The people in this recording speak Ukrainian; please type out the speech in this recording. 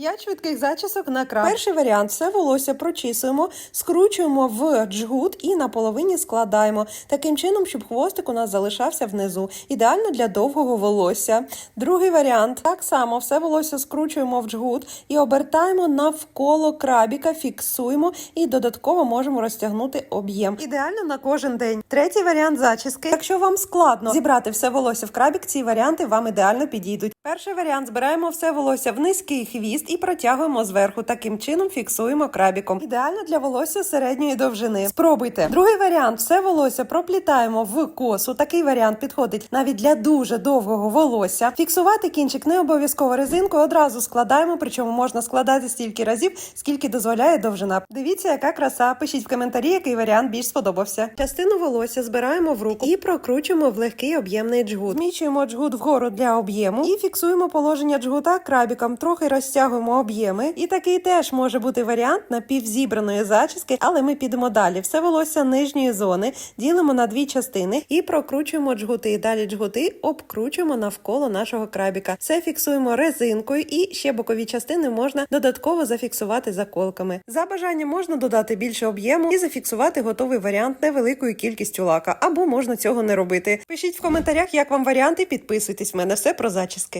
П'ять швидких зачісок на краб. Перший варіант все волосся прочісуємо, скручуємо в джгут і на половині складаємо. Таким чином, щоб хвостик у нас залишався внизу. Ідеально для довгого волосся. Другий варіант так само все волосся скручуємо в джгут і обертаємо навколо крабіка, фіксуємо і додатково можемо розтягнути об'єм. Ідеально на кожен день. Третій варіант зачіски. Якщо вам складно зібрати все волосся в крабік, ці варіанти вам ідеально підійдуть. Перший варіант збираємо все волосся в низький хвіст і протягуємо зверху. Таким чином фіксуємо крабіком. Ідеально для волосся середньої довжини. Спробуйте. Другий варіант все волосся проплітаємо в косу. Такий варіант підходить навіть для дуже довгого волосся. Фіксувати кінчик не обов'язково резинкою. Одразу складаємо, причому можна складати стільки разів, скільки дозволяє довжина. Дивіться, яка краса. Пишіть в коментарі, який варіант більш сподобався. Частину волосся збираємо в руку і прокручуємо в легкий об'ємний джгут. Зміщуємо джгут вгору для об'єму і фіксуємо положення джгута крабіком. Трохи розтягуємо об'єми. І такий теж може бути варіант напівзібраної зачіски, але ми підемо далі. Все волосся нижньої зони ділимо на дві частини і прокручуємо джгути. Далі джгути обкручуємо навколо нашого крабіка. Все фіксуємо резинкою, і ще бокові частини можна додатково зафіксувати заколками. За бажанням можна додати більше об'єму і зафіксувати готовий варіант невеликою кількістю лака, або можна цього не робити. Пишіть в коментарях, як вам варіант, і підписуйтесь. В мене все про зачіски.